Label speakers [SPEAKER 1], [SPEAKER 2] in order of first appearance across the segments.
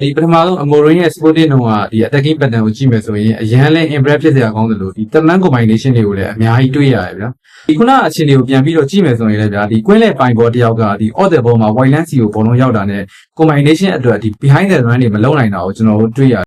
[SPEAKER 1] ဒီပထမဆုံးအမိုရင်းရဲ့ sporting တော့ကဒီ attacking pattern ကိုကြည့်မယ်ဆိုရင်အရန်လဲ impress ဖြစ်စရာကောင်းတယ်လို့ဒီတမန် combination တွေကိုလည်းအများကြီးတွေ့ရတယ်ဗျာဒီခုနအခြေအနေကိုပြန်ပြီးတော့ကြည့်မယ်ဆိုရင်လည်းဗျာဒီကွင်းလဲပိုင်ဘောတယောက်ကဒီ odd the ball မှာ white line စီကိုဘောလုံးရောက်တာနဲ့ combination အတွက်ဒီ behind the run တွေမလုံနိုင်တာကိုကျွန်တော်တို့တွေ့ရတယ်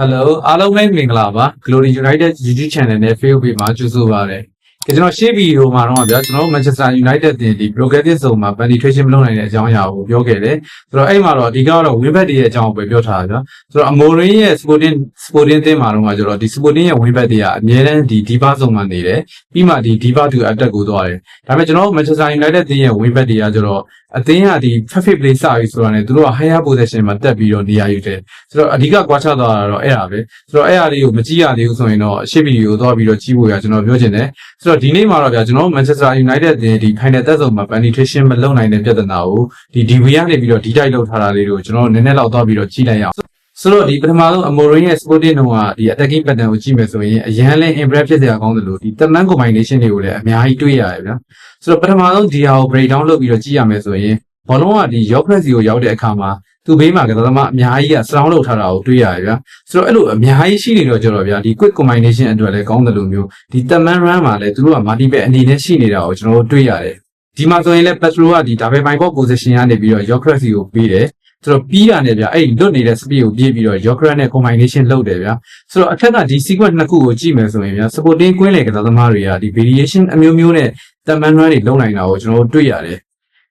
[SPEAKER 1] Hello အားလုံးပဲမင်္ဂလာပါ Glory United YouTube Channel နဲ့ Facebook Page မှာကြိုဆိုပါရစေ။ ကျွန်တော်ရှေ့ဗီဒီယိုမှာတော့ဗျာကျွန်တော်တို့ Manchester United တင်ဒီ progressive zone မှာ penetration မလုပ်နိုင်တဲ့အကြောင်းအရာကိုပြောခဲ့တယ်။ဆိုတော့အဲ့မှာတော့အဓိကတော့ win back တွေရဲ့အကြောင်းကိုပဲပြောထားတာဗျာ။ဆိုတော့ Amorim ရဲ့ Sporting Sporting တင်မှာတော့ကျတော့ဒီ Sporting ရဲ့ win back တွေကအများတန်းဒီ diva zone မှာနေတယ်။ပြီးမှဒီ diva to attack ကိုသွားတယ်။ဒါပေမဲ့ကျွန်တော်တို့ Manchester United တင်ရဲ့ win back တွေကကျတော့ အသင်းကဒီ perfect play စပြီဆိုတာနဲ့သူတို့က higher position မှာတက်ပြီးတော့နေရာယူတယ်။ဆိုတော့အဓိကကွာခြားသွားတာတော့အဲ့ဒါပဲ။ဆိုတော့အဲ့အရာလေးကိုမကြည့်ရသေးဘူးဆိုရင်တော့အရှိဗီဒီယိုသွားပြီးတော့ကြည့်ဖို့ရကျွန်တော်ပြောချင်တယ်။ဆိုတော့ဒီနေ့မှာတော့ဗျာကျွန်တော် Manchester United တင်ဒီ final သက်ဆုံးမှာ penetration မလုပ်နိုင်တဲ့ပြဿနာကိုဒီ DV ကနေပြီးတော့ detail လောက်ထားတာလေးကိုကျွန်တော်နည်းနည်းလောက်သွားပြီးတော့ကြည့်လိုက်ရအောင်။ ဆိုတော့ဒီပထမဆုံး Amorim ရဲ့ sporting တော့ကဒီ attacking pattern ကိုကြည့်မယ်ဆိုရင်အရန်လဲ impress ဖြစ်စရာကောင်းတယ်လို့ဒီတမန် combination တွေကိုလည်းအများကြီးတွေ့ရတယ်ဗျာ။ဆိုတော့ပထမဆုံးဒီဟာကို break down လုပ်ပြီးတော့ကြည့်ရမယ်ဆိုရင်ဘောလုံးကဒီ York စီကိုရောက်တဲ့အခါမှာသူ့ဘေးမှာကစားသမားအများကြီးက surround လုပ်ထားတာကိုတွေ့ရတယ်ဗျာဆိုတော့အဲ့လိုအများကြီးရှိနေတော့ကြတော့ဗျာဒီ quick combination အတွက်လည်းကောင်းတယ်လို့မျိုးဒီတမန် run မှာလည်းသူတို့က multiple အနေနဲ့ရှိနေတာကိုကျွန်တော်တို့တွေ့ရတယ်ဒီမှာဆိုရင်လည်း Petro ကဒီဒါပဲပိုင်ဘော position ကနေပြီးတော့ York စီကိုပေးတယ် ဆိုတော့ပြီးတာနဲ့ဗျာအဲ့လွတ်နေတဲ့ speed ကိုပြေးပြီးတော့ York နဲ့ combination လုပ်တယ်ဗျာဆိုတော့အထက်ကဒီ sequence နှစ်ခုကိုကြည့်မယ်ဆိုရင်ဗျာ supporting ကွင်းလေကစားသမားတွေကဒီ variation အမျိုးမျိုးနဲ့တမန် run တွေလုပ်နိုင်တာကိုကျွန်တော်တို့တွေ့ရတယ်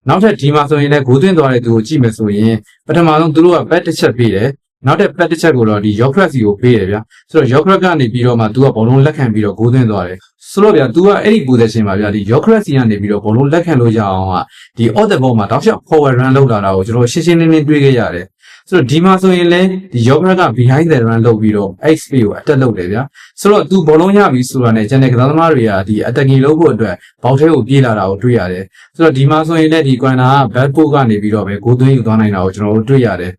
[SPEAKER 1] နောက်ထပ်ဒီမှာဆိုရင်လည်းဂိုးသွင်းသွားတဲ့သူကိုကြည့်မယ်ဆိုရင်ပထမဆုံးသူတို့က back တစ်ချက်ပေးတယ်နောက်တဲ့ back တစ်ချက်ကိုတော့ဒီ Yorkrat စီကိုပေးတယ်ဗျာဆိုတော့ Yorkrat ကနေပြီးတော့မှ तू ကဘောလုံးလက်ခံပြီးတော့ဂိုးသွင်းသွားတယ် ဆိုတော့ဗျာ तू ကအဲ့ဒီ position မှာဗျာဒီ Yorkrat စီကနေပြီးတော့ဘောလုံးလက်ခံလို့ရအောင်ကဒီ odd the ball မှာတောက်လျှောက် forward run လုပ်လာတာကိုကျွန်တော်ရှင်းရှင်းလင်းလင်းတွေ့ခဲ့ရတယ်ဆိုတော့ဒီမှာဆိုရင်လည်းဒီ Yorkrat က behind the run လုပ်ပြီးတော့ XP ကို attack လုပ်တယ်ဗျာဆိုတော့ तू ဘောလုံးရပြီဆိုတာနဲ့ကျန်တဲ့ကစားသမားတွေကဒီ attacking လုပ်ဖို့အတွက်ဘောက်ထဲကိုပြေးလာတာကိုတွေ့ရတယ်ဆိုတော့ဒီမှာဆိုရင်လည်းဒီ corner က back post ကနေပြီးတော့ပဲဂိုးသွင်းယူသွားနိုင်တာကိုကျွန်တော်တို့တွေ့ရတယ်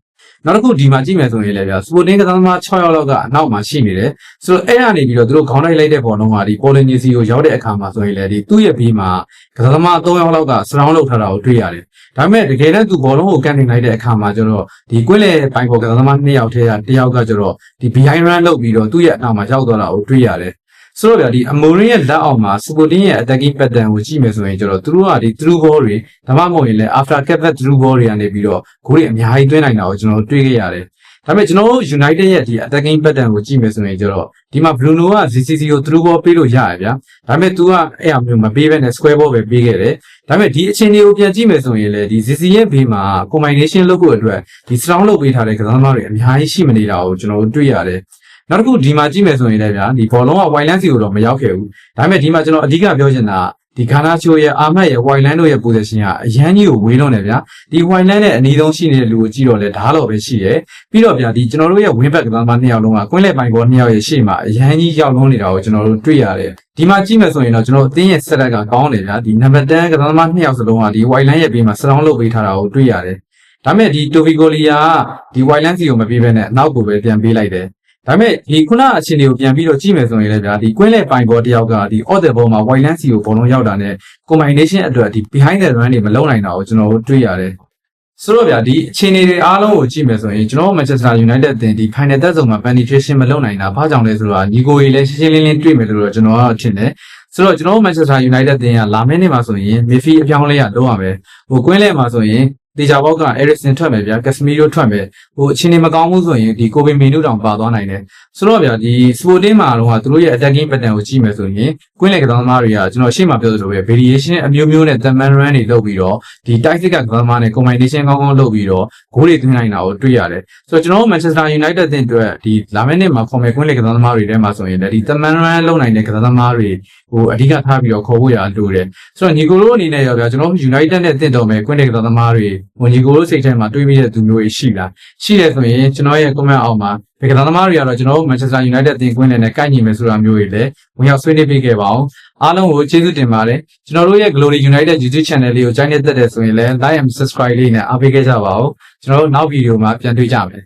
[SPEAKER 1] နောက်တစ်ခုဒီမှာကြည့်မယ်ဆိုရင်လည်းဗျာစပိုတင်းကစားသမား6ယောက်လောက်ကအနောက်မှာရှိနေတယ်ဆိုတော့အဲ့ကနေပြီးတော့သူတို့ခေါင်းလိုက်လိုက်တဲ့ပေါ်လုံးကဒီပေါ်လင်ဂျီစီကိုရောက်တဲ့အခါမှာဆိုရင်လည်းဒီသူ့ရဲ့ဘေးမှာကစားသမား3ယောက်လောက်က surround လုပ်ထားတာကိုတွေ့ရတယ်ဒါပေမဲ့တကယ်တမ်းသူဘောလုံးကိုကန်တင်လိုက်တဲ့အခါမှာကျတော့ဒီကွင်းလေပိုင်ပေါ်ကစားသမား2ယောက်ထဲက1ယောက်ကကျတော့ဒီ behind run လုပ်ပြီးတော့သူ့ရဲ့အနောက်မှာရောက်သွားတာကိုတွေ့ရတယ် ဆိုတော့ဗျာဒီအမိုရင်းရဲ့လက်အောက်မှာစပိုတင်းရဲ့ attacking pattern ကိုကြည့်မယ်ဆိုရင်ကျတော့သူတို့ကဒီ through ball တွေဒါမှမဟုတ်ရင်လည်း after capture through ball တွေကနေပြီးတော့ဂိုးတွေအများကြီးသွင်းနိုင်တာကိုကျွန်တော်တို့တွေ့ခဲ့ရတယ်ဒါပေမဲ့ကျွန်တော်တို့ United ရဲ့ဒီ attacking pattern ကိုကြည့်မယ်ဆိုရင်ကျတော့ဒီမှာ Bruno က ZCC ကို through ball ပေးလို့ရရဗျာဒါပေမဲ့ तू ကအဲ့အမျိုးမပေးဘဲနဲ့ square ball ပဲပေးခဲ့တယ်ဒါပေမဲ့ဒီအခြေအနေကိုပြန်ကြည့်မယ်ဆိုရင်လေဒီ ZCC ရဲ့ဘေးမှာ combination လုပ်ဖို့အတွက်ဒီ surround လုပ်ပေးထားတဲ့ကစားသမားတွေအများကြီးရှိမနေတာကိုကျွန်တော်တို့တွေ့ရတယ် နောက်တစ်ခုဒီမှာကြည့်မယ်ဆိုရင်လည်းဗျာဒီဘောလုံးက white line စီကိုတော့မရောက်ခဲ့ဘူးဒါပေမဲ့ဒီမှာကျွန်တော်အဓိကပြောချင်တာဒီဂါနာချိုရဲ့အာမတ်ရဲ့ white line တို့ရဲ့ position ကအရန်ကြီးကိုဝေးလွန်တယ်ဗျာဒီ white line နဲ့အနီးဆုံးရှိနေတဲ့လူကိုကြည့်တော့လေဓာတ်တော့ပဲရှိတယ်ပြီးတော့ဗျာဒီကျွန်တော်တို့ရဲ့ win back ကစားသမားနှစ်ယောက်လုံးကကွင်းလက်ပိုင်းပေါ်နှစ်ယောက်ရဲ့ရှေ့မှာအရန်ကြီးရောက်လွန်နေတာကိုကျွန်တော်တို့တွေ့ရတယ်ဒီမှာကြည့်မယ်ဆိုရင်တော့ကျွန်တော်အသင်းရဲ့ setup ကကောင်းတယ်ဗျာဒီ number 10ကစားသမားနှစ်ယောက်စလုံးကဒီ white line ရဲ့ဘေးမှာ surround လုပ်ပေးထားတာကိုတွေ့ရတယ်ဒါပေမဲ့ဒီ Tovigolia ကဒီ white line စီကိုမပေးဘဲနဲ့အနောက်ကိုပဲပြန်ပေးလိုက်တယ် ဒါပေမဲ့ဒီခုနအခြေအနေကိုပြန်ပြီးတော့ကြည့်မယ်ဆိုရင်လည်းဗျာဒီကွင်းလေပိုင်ပေါ်တယောက်ကဒီ odd the ball မှာ white line စီကိုဘောလုံးရောက်တာနဲ့ combination အတွက်ဒီ behind the run တွေမလုံးနိုင်တာကိုကျွန်တော်တို့တွေ့ရတယ်ဆိုတော့ဗျာဒီအခြေအနေတွေအားလုံးကိုကြည့်မယ်ဆိုရင်ကျွန်တော် Manchester United အသင်းဒီ final သက်ဆုံးမှာ penetration မလုပ်နိုင်တာဘာကြောင့်လဲဆိုတော့ညီကိုကြီးလည်းရှင်းရှင်းလင်းလင်းတွေ့မယ်လို့တော့ကျွန်တော်ကတော့ထင်တယ်ဆိုတော့ကျွန်တော် Manchester United အသင်းကလာမယ့်နေ့မှာဆိုရင် midfield အပြောင်းလဲရတော့ရမယ်ဟိုကွင်းလဲမှာဆိုရင် တေချာဘောက်က Eriksen ထွက်မယ်ဗျာ Casemiro ထွက်မယ်ဟိုအခြေအနေမကောင်းဘူးဆိုရင်ဒီကိုဗင်မီနုတောင်ပါသွားနိုင်တယ်ဆိုတော့ဗျာဒီ Sporting မှာတော့သူတို့ရဲ့ attacking pattern ကိုကြည့်မယ်ဆိုရင်ကွင်းလေကစားသမားတွေကကျွန်တော်ရှေ့မှာပြောသလိုပဲ variation အမျိုးမျိုးနဲ့ Thermal run တွေလုပ်ပြီးတော့ဒီ tactic ကစားသမားနဲ့ combination ကောင်းကောင်းလုပ်ပြီးတော့ဂိုးတွေသွင်းနိုင်တာကိုတွေ့ရတယ်ဆိုတော့ကျွန်တော်တို့ Manchester United တင်အတွက်ဒီလာမယ့်နေ့မှာ format ကွင်းလေကစားသမားတွေထဲမှာဆိုရင်လည်းဒီ Thermal run လုပ်နိုင်တဲ့ကစားသမားတွေဟိုအဓိကထားပြီးတော့ခေါ်ဖို့ရလိုတယ်ဆိုတော့ညီကိုတို့အနေနဲ့ရောဗျာကျွန်တော် United နဲ့တင့်တော်မယ်ကွင်းလေကစားသမားတွေဟိုညီကိုတို့စိတ်ထဲမှာတွေးမိတဲ့သူမျိုးတွေရှိလားရှိတယ်ဆိုရင်ကျွန်တော်ရဲ့ comment အောက်မှာဘယ်ကစားသမားတွေကတော့ကျွန်တော်တို့ Manchester United တင်ကွင်းလေနဲ့ကိုက်ညီမယ်ဆိုတာမျိုးတွေလည်းဝင်ရောက်ဆွေးနွေးပေးခဲ့ပါအောင်အားလုံးကိုကျေးဇူးတင်ပါတယ်ကျွန်တော်တို့ရဲ့ Glory United YouTube channel လေးကိုကြိုက်နေတတ်တယ်ဆိုရင်လည်း like and subscribe လေးနဲ့အားပေးခဲ့ကြပါဦးကျွန်တော်တို့နောက်ဗီဒီယိုမှာပြန်တွေ့ကြမယ်